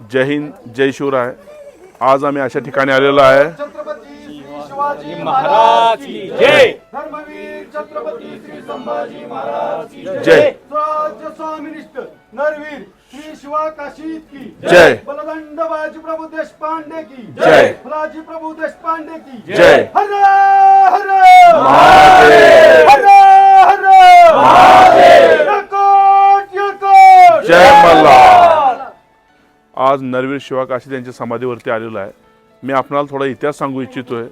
जय हिंद जय शिवराय. आज आम्ही अशा ठिकाणी आलेलो आहे. छत्रपती शिवाजी महाराज की जय. धर्मवीर छत्रपती श्री संभाजी महाराज की जय. स्वराज्य स्वामिनिष्ठ नरवीर श्री शिवा काशीद की जय. बलदंड बाजी प्रभू देशपांडे की जय. फुलाजी प्रभू देशपांडे की जय. हर हर. हर हर यकोट यकोट जय मल्हार आज नरवीर शिवा काशीद यांच्या समाधीवरती आलेलो आहे. मी आपणाला थोडा इतिहास सांगू इच्छितोय.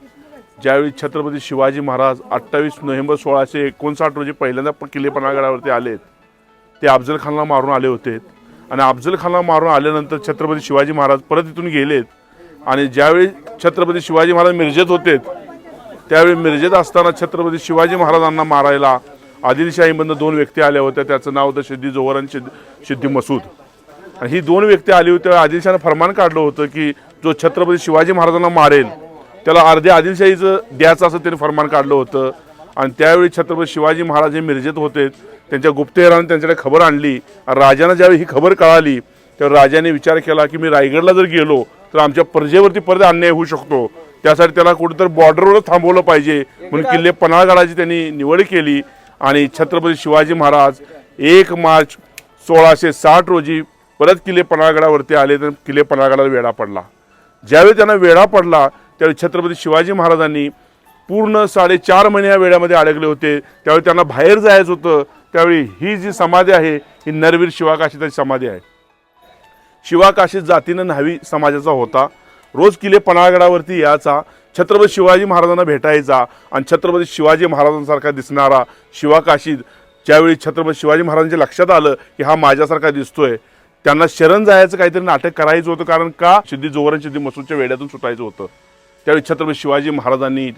ज्यावेळी छत्रपती शिवाजी महाराज अठ्ठावीस नोव्हेंबर सोळाशे एकोणसाठ रोजी पहिल्यांदा किल्लेपणागडावरती किल्ले आलेत ते अफजल खानला मारून आले होते. आणि अफजल खानला मारून आल्यानंतर छत्रपती शिवाजी महाराज परत इथून गेलेत. आणि ज्यावेळी छत्रपती शिवाजी महाराज मिरजेत होते त्यावेळी मिरजेत असताना छत्रपती शिवाजी महाराजांना मारायला आदिलशाहीमधनं दोन व्यक्ती आल्या होत्या. त्याचं नाव होतं सिद्धी जोहर आणि सिद्धी सिद्धी मसूद. आणि ही दोन व्यक्ती आली होती आदिलशाहानं फरमान काढलं होतं की जो छत्रपती शिवाजी महाराजांना मारेल त्याला अर्ध्या आदिलशाहीचं द्यायचं असं त्यांनी फरमान काढलं होतं. आणि त्यावेळी छत्रपती शिवाजी महाराज हे मिरजेत होते त्यांच्या गुप्तहेरानं त्यांच्याकडे खबर आणली आणि राजानं ज्यावेळी ही खबर कळाली तेव्हा राजाने विचार केला की मी रायगडला जर गेलो तर आमच्या प्रजेवरती परत अन्याय होऊ शकतो. त्यासाठी त्याला कुठेतरी बॉर्डरवर थांबवलं पाहिजे म्हणून किल्ले पन्हाळगडाची त्यांनी निवड केली. आणि छत्रपती शिवाजी महाराज एक मार्च सोळाशे साठ रोजी परत किल्ले पन्हाळगडावरती आले तर किल्ले पन्हाळगडाला वेढा पडला. ज्यावेळी त्यांना वेढा पडला त्यावेळी छत्रपती शिवाजी महाराजांनी पूर्ण साडेचार महिने या वेळामध्ये अडकले होते. त्यावेळी त्यांना बाहेर जायचं होतं. त्यावेळी ही जी समाधी आहे ही नरवीर शिवाकाशीची समाधी आहे. शिवाकाशी जातीनं न्हावी समाजाचा होता. रोज किल्ले पन्हाळगडावरती यायचा छत्रपती शिवाजी महाराजांना भेटायचा आणि छत्रपती शिवाजी महाराजांसारखा दिसणारा शिवाकाशीत ज्यावेळी छत्रपती शिवाजी महाराजांच्या लक्षात आलं की हा माझ्यासारखा दिसतोय त्यांना शरण जायचं काहीतरी नाटक करायचं होतं कारण का? सिद्धी जोवरण सिद्धी मसूदच्या वेड्यातून सुटायचं होतं. त्यावेळी छत्रपती शिवाजी महाराजांनी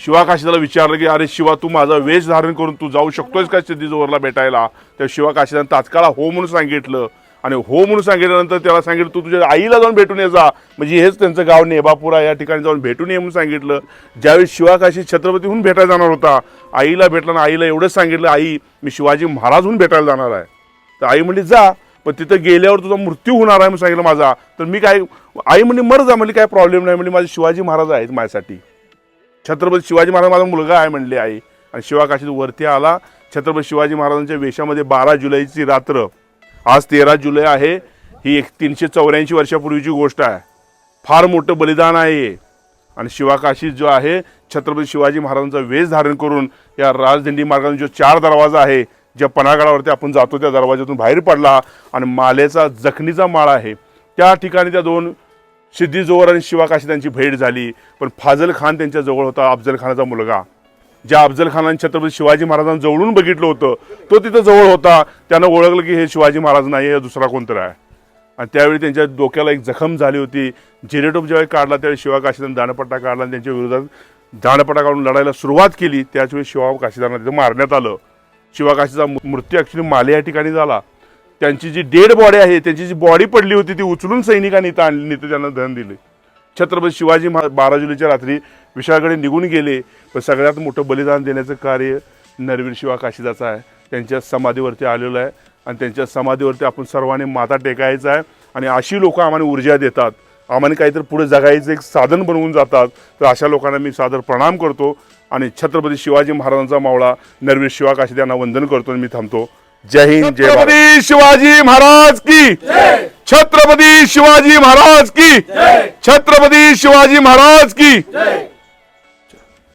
शिवाकाशीला विचारलं की अरे शिवा तू माझा वेश धारण करून तू जाऊ शकतोयस का सिद्धीजोवरला भेटायला? त्या शिवाकाशीनं तात्काळ हो म्हणून सांगितलं. आणि हो म्हणून सांगितल्यानंतर त्याला सांगितलं तू तुझ्या आईला जाऊन भेटून ये जा. म्हणजे हेच त्यांचं गाव नेबापुरा या ठिकाणी जाऊन भेटून ये म्हणून सांगितलं. ज्यावेळी शिवाकाशी छत्रपतीहून भेटायला जाणार होता आईला भेटला ना आईला एवढंच सांगितलं आई मी शिवाजी महाराजहून भेटायला जाणार आहे. तर आई म्हणली जा. पण तिथं गेल्यावर तुझा मृत्यू होणार आहे म्हणून सांगितलं माझा. तर मी काय आई म्हणे मर जा म्हणजे काय प्रॉब्लेम नाही म्हणजे माझे शिवाजी महाराज आहेत माझ्यासाठी. छत्रपती शिवाजी महाराज माझा मुलगा आहे म्हणले आई. आणि शिवाकाशीत वरती आला. छत्रपती शिवाजी महाराजांच्या वेशामध्ये बारा जुलैची रात्र. आज तेरा जुलै आहे. ही एक तीनशे चौऱ्याऐंशी वर्षापूर्वीची गोष्ट आहे. फार मोठं बलिदान आहे. आणि शिवाकाशीत जो आहे छत्रपती शिवाजी महाराजांचा वेश धारण करून या राजदिंडी मार्गाने जो चार दरवाजा आहे ज्या पन्हागडावरती आपण जातो त्या दरवाज्यातून बाहेर पडला आणि मालेचा जखनीचा माळा आहे. त्या ठिकाणी त्या दोन सिद्धी आणि शिवाकाशी त्यांची भेट झाली. पण फाजल खान त्यांच्याजवळ होता अफजल खानाचा मुलगा. ज्या अफजल खानाने छत्रपती शिवाजी महाराजांना जवळून बघितलं होतं तो तिथं जवळ होता. त्यानं ओळखलं की हे शिवाजी महाराज नाही हे दुसरा कोणतरी आहे. आणि त्यावेळी त्यांच्या डोक्याला एक जखम झाली होती. जिरेटोप ज्यावेळी काढला त्यावेळी शिवा काशीदान दाणपट्टा काढला आणि त्यांच्या विरोधात दाणपट्टा काढून लढायला सुरुवात केली. त्याचवेळी शिवा काशीदारांना तिथं मारण्यात आलं. शिवाकाशीचा मृ- मृत्यू ॲक्च्युली माले या ठिकाणी झाला. त्यांची जी डेड बॉडी आहे त्यांची जी बॉडी पडली होती ती उचलून सैनिकांनी इथं आणली इथं त्यांना धन दिले. छत्रपती शिवाजी महा बारा जुलैच्या रात्री विशाळकडे निघून गेले पण सगळ्यात मोठं बलिदान देण्याचं कार्य नरवीर शिवा काशीदाचं आहे. त्यांच्या समाधीवरती आलेलं आहे आणि त्यांच्या समाधीवरती आपण सर्वांनी माथा टेकायचा आहे आणि अशी लोकं आम्हाला ऊर्जा देतात. आम्हाला काहीतरी पुढे जगायचं एक साधन बनवून जातात. तर अशा लोकांना मी सादर प्रणाम करतो. आणि छत्रपती शिवाजी महाराजांचा मावळा नरवीर शिवा काशीद यांना वंदन करतो आणि मी थांबतो. जय हिंद जय छत्रपती शिवाजी महाराज की. छत्रपती शिवाजी महाराज की. छत्रपती शिवाजी महाराज की.